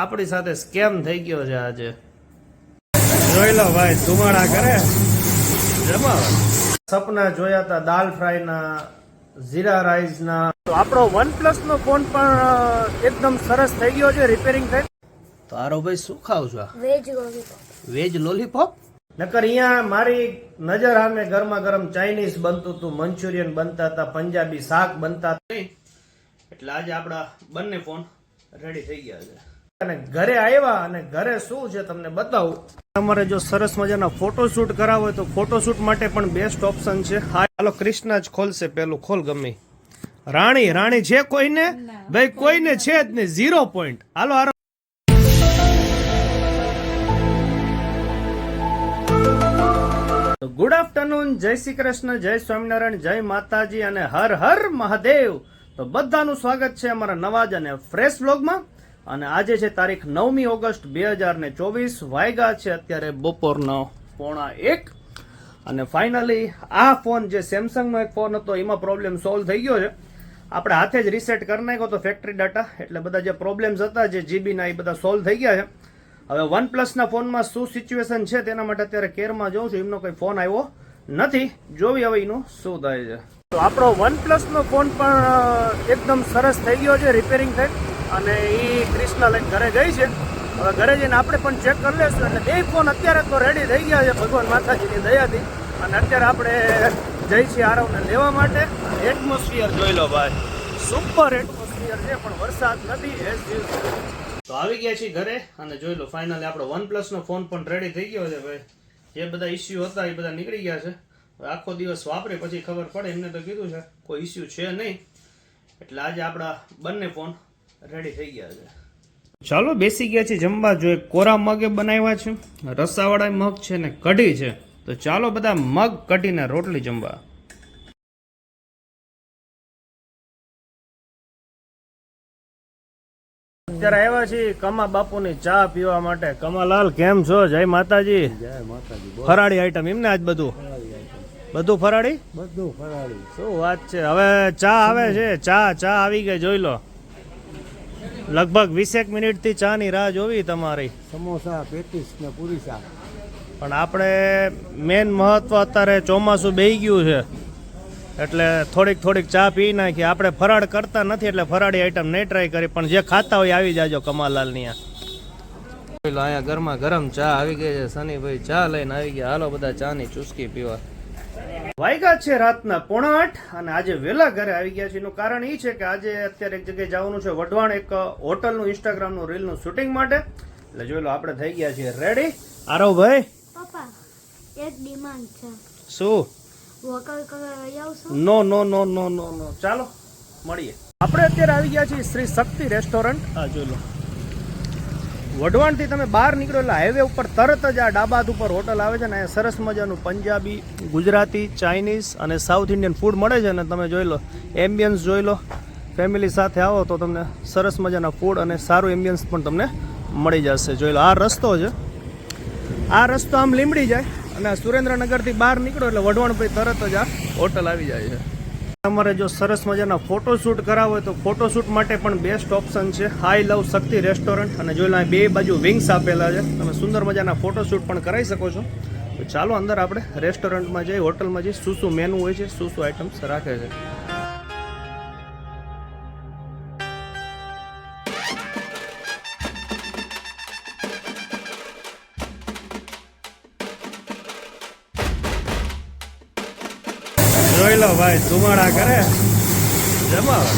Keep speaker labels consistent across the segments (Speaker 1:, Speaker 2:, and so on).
Speaker 1: આપણી સાથે સ્કેમ થઈ ગયો છે આજે. જોઈ લો ભાઈ ધુમાડા કરે. જમાવે સપના જોયા હતા દાલ ફ્રાય ના જીરા રાઈસ ના તો આપણો વન પ્લસ નો ફોન પણ એકદમ સરસ થઈ ગયો છે રિપેરિંગ થઈ. તો આરો ભાઈ શું ખાવ છો?
Speaker 2: વેજ લોલીપોપ
Speaker 1: વેજ લોલીપોપ નકર અહીંયા મારી નજર સામે ગરમા ગરમ ચાઇનીઝ બનતું હતું મંચુરિયન બનતા હતા પંજાબી શાક બનતા હતા એટલે આજે આપણા બંને ફોન રેડી થઈ ગયા છે. અને ઘરે આવ્યા અને ઘરે શું છે તમને બતાવું. તમારે જો સરસ મજાના ફોટોશૂટ કરાવો હોય તો ફોટોશૂટ માટે પણ બેસ્ટ ઓપ્શન છે. હાલો કૃષ્ણ જ ખોલશે પેલું. ખોલ ગમે રાણી રાણી છે કોઈને? ભાઈ કોઈને છે જ નહીં. ઝીરો પોઈન્ટ હાલો હારો. ગુડ આફ્ટરનૂન જય શ્રી કૃષ્ણ જય સ્વામિનારાયણ જય માતાજી અને હર હર મહાદેવ. તો બધાનું સ્વાગત છે અમારા નવાજ અને ફ્રેશ વ્લોગમાં અને આજે છે તારીખ નવમી ઓગસ્ટ બે હજાર ને ચોવીસ. વાયગા છે અત્યારે બપોરનો પોણા એક. અને ફાઇનલી આ ફોન જે સેમસંગનો એક ફોન હતો, એમાં પ્રોબ્લેમ સોલ્વ થઈ ગયો છે. આપણે હાથે જ રીસેટ કરી નાખ્યો તો ફેક્ટરી ડાટા એટલે બધા જે પ્રોબ્લેમ્સ હતા, જે જીબીના એ બધા સોલ્વ થઈ ગયા છે. હવે વન પ્લસના ફોનમાં શું સિચ્યુએશન છે તેના માટે અત્યારે કેરમાં જોઉં છું. એમનો કોઈ ફોન આવ્યો નથી. જોવી હવે એનું શું થાય છે. તો આપણો વન પ્લસનો ફોન પણ એકદમ સરસ થઈ ગયો છે રિપેરિંગ થઈ. અને એ ક્રિષ્ના લઈને ઘરે ગઈ છે. હવે ઘરે જઈને આપણે પણ ચેક કરી લેશું એટલે બે ફોન અત્યારે તો રેડી થઈ ગયા છે. ભગવાન માતાજીની દયાથી. અને અત્યારે આપણે જઈ છીએ આરવને લેવા માટે. એટમોસ્ફિયર જોઈ લો ભાઈ. સુપર એટમોસ્ફિયર છે પણ વરસાદ નથી એસ તો આવી ગયા છીએ ઘરે અને જોઈ લો ફાઇનલી આપણો વન પ્લસનો ફોન પણ રેડી થઈ ગયો છે ભાઈ. જે બધા ઇસ્યુ હતા એ બધા નીકળી ગયા છે. આખો દિવસ વાપરે પછી ખબર પડે. એમને તો કીધું છે કોઈ ઇસ્યુ છે નહીં. એટલે આજે આપણા બંને ફોન રેડી થઈ ગયા છે. ચાલો બેસી ગયા છે જમવા. જો કોરા મગે બનાવ્યા છે રસાવાળા મગ છે ને કઢી છે તો ચાલો બધા મગ કઢીને રોટલી જમવા. અત્યારે આવ્યા છીએ કમા બાપુની ચા પીવા માટે. કમાલાલ કેમ છો? જય માતાજી. ફરાળી આઈટમ એમને આજ બધું? બધું ફરાળી?
Speaker 3: બધું ફરાળી.
Speaker 1: શું વાત છે? હવે ચા આવે છે? ચા ચા આવી ગઈ જોઈ લો. લગભગ વીસેક મિનિટથી ચાની રાહ જોવી તમારી.
Speaker 3: સમોસા પેટીસ ને પૂરી શાક.
Speaker 1: પણ આપણે મેન મહત્વ અત્યારે ચોમાસું બેહી ગયું છે. એટલે થોડીક થોડીક ચા પી નાખી. આપણે ફરાળ કરતા નથી એટલે ફરાળી આઈટમ નહીં ટ્રાય કરી. પણ જે ખાતા હોય આવી જાજો કમાલાલની અહીંયા ગરમા ગરમ ચા આવી ગઈ છે. સનીભાઈ ચા લઈને આવી ગયા. હાલો બધા ચા ની ચુસ્કી પીવા. વાયગા છે રાતના પોણા આઠ અને આજે વહેલા ઘરે આવી ગયા છે. એનું કારણ એ છે કે આજે અત્યારે એક જગ્યાએ જવાનું છે વઢવાણ એક હોટલનું ઇન્સ્ટાગ્રામનું રીલનું શૂટિંગ માટે. એટલે જોઈ લો આપણે થઈ ગયા છીએ રેડી આરવ ભાઈ?
Speaker 2: પપ્પા એક ડિમાન્ડ છે.
Speaker 1: શું? નો નો નો નો નો નો. ચાલો મળીએ. આપણે અત્યારે આવી ગયા છીએ શ્રી શક્તિ રેસ્ટોરન્ટ. આ જોઈ લો. વઢવાણથી તમે બહાર નીકળો એટલે હાઈવે ઉપર તરત જ આ ડાબાદ ઉપર હોટલ આવે છે ને સરસ મજાનું પંજાબી, ગુજરાતી, ચાઇનીઝ અને સાઉથ ઇન્ડિયન ફૂડ મળે છે ને તમે જોઈ લો એમ્બિયન્સ જોઈ લો. ફેમિલી સાથે આવો તો તમને સરસ મજાના ફૂડ અને સારું એમ્બિયન્સ પણ તમને મળી જશે. જોઈ લો, આ રસ્તો છે. આ રસ્તો આમ લીમડી જાય અને સુરેન્દ્રનગરથી બહાર નીકળો એટલે વઢવાણ પછી તરત જ આ હોટલ આવી જાય છે. તમારે જો સરસ મજાના ફોટોશૂટ કરાવો હોય તો ફોટોશૂટ માટે પણ બેસ્ટ ઓપ્શન છે. હાઈ લવ શક્તિ રેસ્ટોરન્ટ અને જોઈ લો બે બાજુ વિંગ્સ આપેલા છે, તમે સુંદર મજાના ફોટોશૂટ પણ કરાવી શકો છો. ચાલો અંદર આપણે રેસ્ટોરન્ટમાં જઈ હોટલમાં જઈ, શું શું મેનુ હોય છે, શું શું આઇટમ્સ રાખે છે. જોઈ લો ભાઈ, ધુમાડા કરે. જમાવે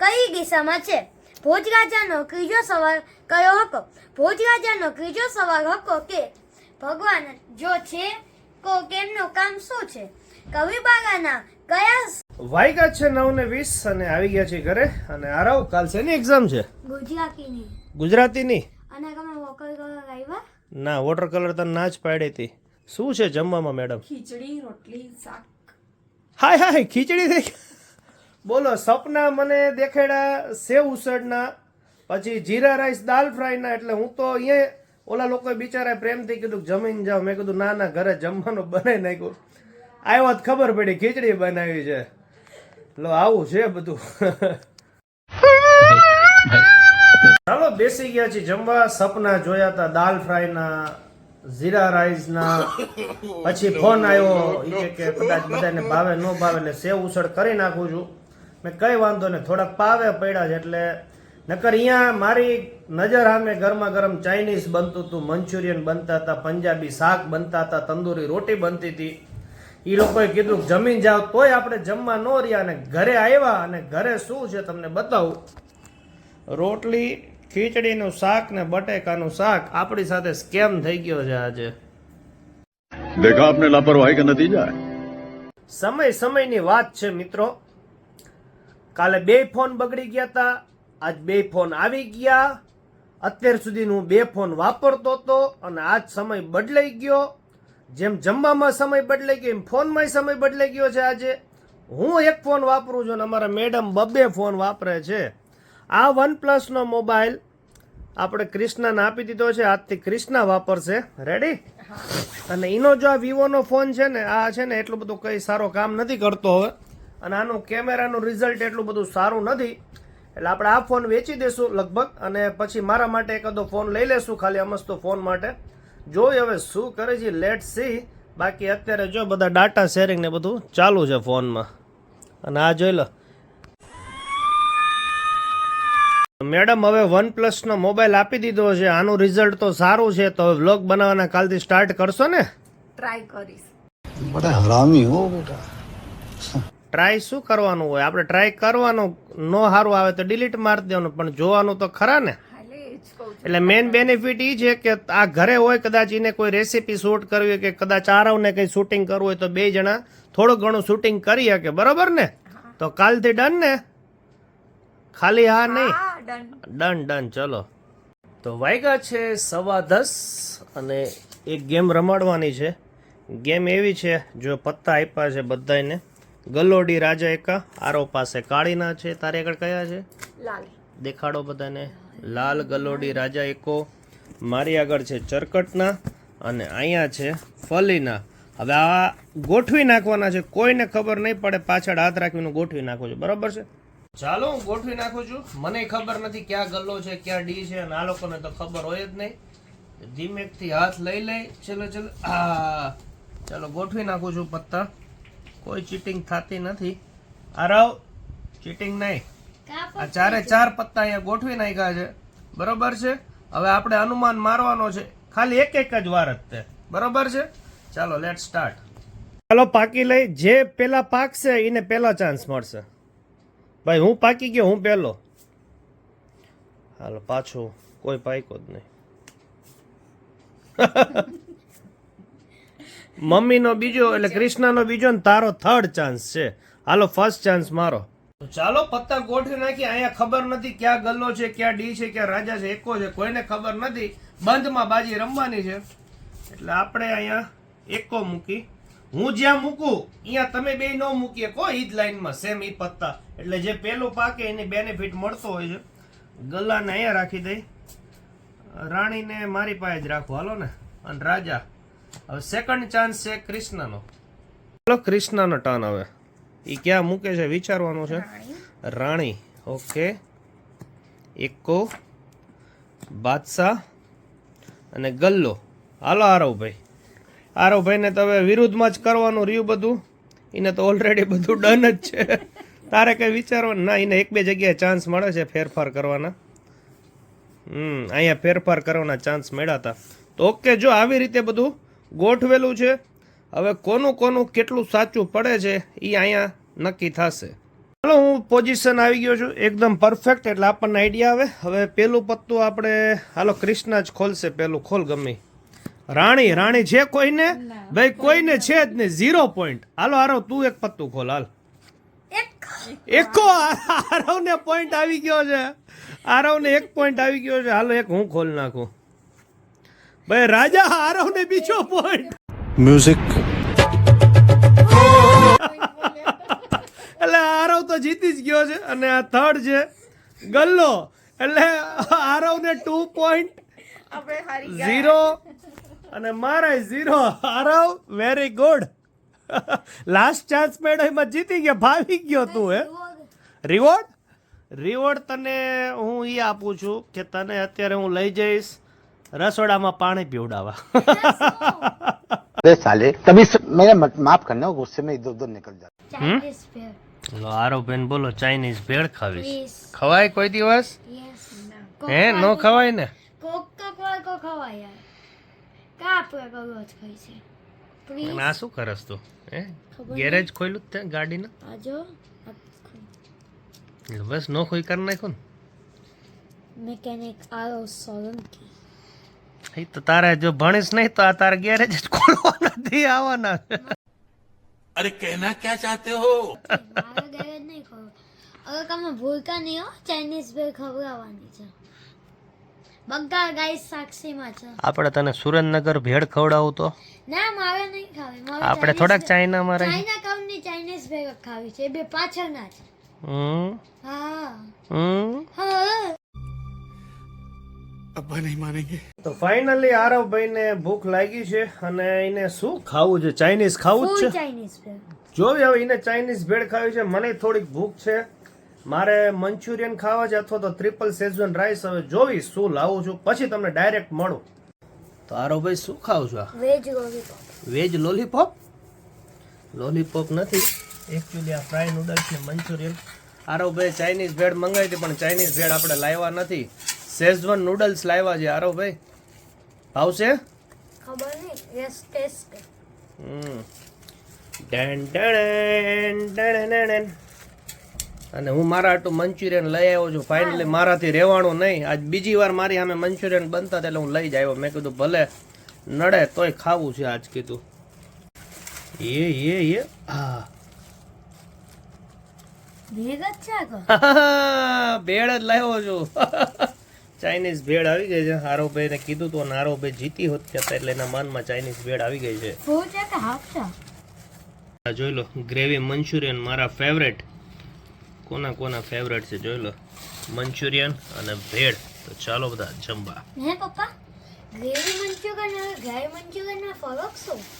Speaker 2: કઈ દિશામાં છે? ભોજરાજાનો ત્રીજો સવાલ કયો હતો ભોજરાજાનો ત્રીજો સવાલ હતો કે ભગવાન જો છે, કો કેમનું કામ શું છે? કવિબાગાના કયા
Speaker 1: વાયગા છે નવ ને વીસ અને આવી ગયા છે ઘરે. અને આરાવ કાલ શેની એક્ઝામ છે?
Speaker 2: ગુજરાતીની.
Speaker 1: ગુજરાતીની?
Speaker 2: અને તમે વોકલ કલર આવ્યા
Speaker 1: ના વોટર કલર તને ના જ પાડી હતી. શું છે જમવામાં મેડમ
Speaker 4: ખીચડી રોટલી શાક.
Speaker 1: હાય હાય ખીચડી થઈ બોલો સપના મને દેખાડ્યા સેવ ઉસળના પછી જીરા રાઈસ દાલ ફ્રાયના એટલે હું તો અહીંયા ઓલા લોકોએ બિચારા પ્રેમથી કીધું જમીન જાઓ. મેં કીધું ના ના ઘરે જમવાનું બનાવી નાખ્યું. આવ્યો ખબર પડી, ખીચડી બનાવી છે. લો, આવું છે બધું. ચાલો, બેસી ગયા છે જમવા. સપના જોયા હતા દાલ ફ્રાયના, જીરા રાઈસના. પછી ફોન આવ્યો એ કે કદાચ બધાને ભાવે, ન ભાવે, એટલે સેવ ઉછળ કરી નાખું છું. મેં કઈ વાંધો ને થોડાક પાવે પડ્યા છે એટલે. નકર અહીંયા મારી નજર સામે ગરમા ગરમ ચાઇનીઝ બનતું હતું મંચુરિયન બનતા હતા, પંજાબી શાક બનતા હતા, તંદૂરી રોટી બનતી હતી. એ લોકોએ કીધું જમીન જાઓ તોય આપણે જમવા ન રહ્યા અને ઘરે આવ્યા અને ઘરે શું છે તમને બતાવું. રોટલી ખીચડીનું શાક ને બટેકાનું શાક આપણી સાથે સ્કેમ થઈ ગયો છે આજે.
Speaker 4: દેખા આપને લાપરવાહી કે નતીજા
Speaker 1: સમય સમયની વાત છે મિત્રો. કાલે બે ફોન બગડી ગયા હતા આજ બે ફોન આવી ગયા. અત્યાર સુધી સુધીનું બે ફોન વાપરતો હતો અને આજ સમય બદલાઈ ગયો. જેમ જમવામાં સમય બદલાઈ ગયો, એમ ફોનમાં સમય બદલાઈ ગયો છે આજે. હું એક ફોન વાપરું છું અને અમારા મેડમ બબ્બે ફોન વાપરે છે. આ વન પ્લસનો મોબાઈલ આપણે ક્રિષ્નાને આપી દીધો છે. આજથી ક્રિષ્ના વાપરશે. રેડી અને એનો જો આ વિવોનો ફોન છે ને, આ છે ને, એટલું બધું કંઈ સારો કામ નથી કરતો હવે. અને આનું કેમેરાનું રિઝલ્ટ એટલું બધું સારું નથી. એટલે આપણે આ ફોન વેચી દઈશું લગભગ. અને પછી મારા માટે એકાદો ફોન લઈ લેશું ખાલી અમસ્તો ફોન માટે. જોઈ હવે શું કરે છે લેટ સી બાકી અત્યારે જો બધા ડાટા શેરિંગ ને બધું ચાલુ છે ફોનમાં. અને આ જોઈ લો. મેડમ હવે વન પ્લસનો મોબાઈલ આપી દીધો છે આનું રિઝલ્ટ તો સારું છે તો હવે વ્લોગ બનાવવાના કાલથી સ્ટાર્ટ કરશો ને?
Speaker 5: ટ્રાય કરીશ.
Speaker 3: બધા હરામી હો બેટા.
Speaker 1: ટ્રાય શું કરવાનું હોય? આપણે ટ્રાય કરવાનું નો સારું આવે તો ડિલીટ મારી દેવાનું પણ જોવાનું તો ખરા ને? એટલે મેઇન બેનિફિટ એ છે કે આ ઘરે હોય કદાચ એને કોઈ રેસીપી શૂટ કરવી હોય કે કદાચ આરવને કંઈ શૂટિંગ કરવું હોય તો બે જણા થોડું ઘણું શૂટિંગ કરી શકે. બરોબર ને? તો કાલથી ડન ને? ખાલી હા નહીં?
Speaker 5: ડન
Speaker 1: ડન ડન ચલો. તો વાગ્યા છે સવા દસ અને એક ગેમ રમાડવાની છે. ગેમ એવી છે જો પત્તા આપ્યા છે બધાને ગલોડી રાજા એકા આરો પાસે કાળીના છે. તારે આગળ કયા છે?
Speaker 5: લાલ.
Speaker 1: દેખાડો બધાને. લાલ ગલોડી રાજા એકો, મારી આગળ છે ચરકટના અને અહીંયા છે ફલીના. હવે આ ગોઠવી નાખવાના છે, કોઈને ખબર નહીં પડે, પાછળ હાથ રાખીને ગોઠવી નાખું છું. બરાબર છે? ચાલો, હું ગોઠવી નાખું છું. મને ખબર નથી ક્યાં ગલ્લો છે, ક્યાં ડી છે, અને આ લોકોને તો ખબર હોય જ નહીં. ધીમેકથી હાથ લઈ લઈ ચલો ચલો આ ચાલો, ગોઠવી નાખું છું પત્તા. કોઈ ચીટિંગ થતી નથી. આરવ ચીટિંગ નહીં. આ ચારે ચાર પત્તા અહીંયા ગોઠવી નાખ્યા છે. બરોબર છે? હવે આપણે અનુમાન મારવાનો છે. ખાલી એક એક જ વાર જ તે. બરોબર છે? ચાલો લેટ સ્ટાર્ટ ચાલો પાકી લઈ. જે પેલા પાકશે એને પેલા ચાન્સ મળશે. ભાઈ હું પાકી ગયો હું પેલો. હાલો પાછું કોઈ પાક્યો જ નહીં. મમ્મીનો બીજો એટલે કૃષ્ણનો બીજો ને તારો થર્ડ ચાન્સ છે. હાલો ફર્સ્ટ ચાન્સ મારો. ચાલો પત્તા ગોઠવી નાખી અહીંયા ખબર નથી ક્યાં ગલ્લો છે, ક્યાં ડી છે, ક્યાં રાજા છે, એકો છે. કોઈને ખબર નથી. બંધમાં બાજી રમવાની છે. એટલે આપણે અહીંયા એકો મૂકી. હું જ્યાં મૂકું, અહીંયા તમે બે ન મૂકીએ. કો ઈ જ લાઈનમાં, સેમ ઈ પત્તા. એટલે જે પેલું પાકે એની બેનિફિટ મળતો હોય છે. ગલ્લાને અહીંયા રાખી દઈ. રાણીને મારી પાસે જ રાખો. હાલો ને. અને રાજા. હવે સેકન્ડ ચાન્સ છે કૃષ્ણનો. ચાલો કૃષ્ણનો ટર્ન હવે. એ ક્યાં મૂકે છે? વિચારવાનું છે? રાણી. ઓકે. એકો બાદશાહ અને ગલ્લો. હાલો આરવભાઈ. આરવભાઈને તો હવે વિરુદ્ધમાં જ કરવાનું રહ્યું બધું. એને તો ઓલરેડી બધું ડન જ છે. તારે કંઈ વિચારવાનું? ના એને એક બે જગ્યાએ ચાન્સ મળે છે ફેરફાર કરવાના. હમ અહીંયા ફેરફાર કરવાના ચાન્સ મળ્યા હતા. તો ઓકે જો આવી રીતે બધું ગોઠવેલું છે હવે કોનું કોનું કેટલું સાચું પડે છે એ અહીંયા નક્કી થશે. ચાલો હું પોઝિશન આવી ગયો છું. એકદમ પરફેક્ટ એટલે આપણને આઈડિયા આવે. હવે પેલું પત્તું આપણે હાલો કૃષ્ણ જ ખોલશે પેલું. ખોલ ગમે રાણી રાણી છે કોઈને? ભાઈ કોઈને છે જ નહીં. ઝીરો પોઈન્ટ હાલો હારો તું એક પત્તું ખોલ હાલ.
Speaker 2: એકો!
Speaker 1: એકો આરવને પોઈન્ટ આવી ગયો છે. આરવને એક પોઈન્ટ આવી ગયો છે. હાલો એક હું ખોલ નાખું. ભાઈ રાજા આરવને બીજો પોઈન્ટ
Speaker 6: music
Speaker 1: આરવ તો જીતી જ ગયો છે અને આ થર્ડ છે ગલ્લો. એટલે આરવ ને ટુ પોઈન્ટ ઝીરો અને મારે zero Aarav very good last chance મેળો એમાં જીતી ગયો ભાવી ગયો તું હે? રિવોર્ડ રિવોર્ડ તને હું એ આપું છું કે તને અત્યારે હું લઈ જઈશ રસોડામાં પાણી પીવડાવવા.
Speaker 3: અરે સાલે કભી મેને માફ કરને ગુસ્સે મેં
Speaker 2: ઇધર ઉધર
Speaker 1: નિકલ જાતા આરોબેન બોલો ચાઇનીઝ ભેળ ખાવીશ. ખવાય કોઈ દિવસ? હે નો ખવાય ને?
Speaker 2: કોક કોક કો ખવાય યાર.
Speaker 1: આ શું કરસ તું? હે? ગેરેજ ખોલ્યું તે ગાડીને?
Speaker 2: આજો
Speaker 1: બસ નો ખોઈ કર નાખ્યું
Speaker 2: મેકેનિક આરો સોલંકી.
Speaker 1: એ તો તારે જો ભણીશ નહીં તો આ તારે ગેરેજ જ ખોલવા નથી આવવાના.
Speaker 2: મારા ઘરે જ નહીં ખબર. અગર તમે ભૂલતા નહીં હો ચાઇનીઝ ભેળ ખવડાવવાની છે. બગા ગાઈસ સાક્ષીમાં છે.
Speaker 1: આપણે તને સુરેન્દ્રનગર ભેળ ખવડાવું તો?
Speaker 2: ના મારે નહીં ખાવી.
Speaker 1: આપણે થોડાક ચાઇનામાં રહી.
Speaker 2: ચાઇના કંપની ચાઇનીઝ ભેળ ખાવી છે. એ બે પાછળના છે.
Speaker 1: હમ?
Speaker 2: હા.
Speaker 1: હમ?
Speaker 2: હા.
Speaker 1: તો ફાઇનલી આરવભાઈને ભૂખ લાગી છે અને એને શું ખાવું છે? ચાઇનીઝ ખાવું જ છે? જોવી હવે એને ચાઇનીઝ ભેળ ખાવી છે. મને થોડીક ભૂખ છે. મારે મંચુરિયન ખાવા છે અથવા તો ટ્રિપલ સેઝવન રાઈસ હવે જોવી શું લાવું છું. પછી તમને ડાયરેક્ટ મળું. તો આરવભાઈ શું ખાવ છો?
Speaker 2: Veg lollipop
Speaker 1: veg lollipop lollipop નથી. એકચ્યુઅલી આ ફ્રાય નૂડલ્સ ને મંચુરિયન. આરવભાઈ ચાઇનીઝ ભેળ મંગાવી હતી પણ ચાઇનીઝ ભેળ આપણે લાવ્યા નથી. સેઝવન નૂડલ્સ લાવ્યા છે. આરવભાઈ ભાવશે?
Speaker 2: ખબર નહીં. Yes taste
Speaker 1: hmm. Done done done done done. અને હું મારા આટલું મંચુરિયન લઈ આવ્યો છું. ફાઇનલી મારાથી રહેવાનું નહીં. આજ બીજી વાર મારી સામે મંચુરિયન બનતા એટલે હું લઈ જ આવ્યો. મેં કીધું ભલે નડે તોય ખાવું છે આજ કીધું. એ એ એ. હા. ભેળ જ લાવ્યો છું. ચાઇનીઝ ભેળ આવી ગઈ છે. હારોભાઈને કીધું તો હારોભાઈ જીતી હોત કહેતા એટલે એના માનમાં ચાઇનીઝ ભેળ આવી ગઈ છે. જોઈ લો ગ્રેવી મંચુરિયન મારા ફેવરેટ કોના કોના ફેવરેટ છે જોઈ લો. મંચુરિયન અને ભેળ તો ચાલો બધા જમવા.
Speaker 2: હે પપ્પા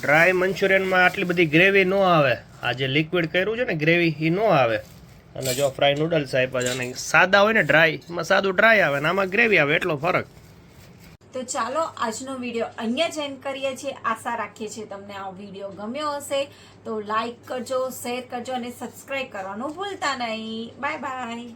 Speaker 1: ડ્રાય મંચુરિયનમાં આટલી બધી ગ્રેવી ન આવે. આ જે લિક્વિડ કર્યું છે ને ગ્રેવી એ ન આવે. અને જો ફ્રાય નૂડલ્સ આપ્યા છે અને સાદા હોય ને ડ્રાય એમાં સાદું ડ્રાય આવે ને આમાં ગ્રેવી આવે, એટલો ફરક.
Speaker 5: તો ચાલો આજનો વીડિયો અહીંયા જ એન્ડ કરીએ છીએ. આશા રાખીએ છીએ તમને આ વીડિયો ગમ્યો હશે. તો લાઈક કરજો શેર કરજો અને સબસ્ક્રાઈબ કરવાનું ભૂલતા નહીં. Bye bye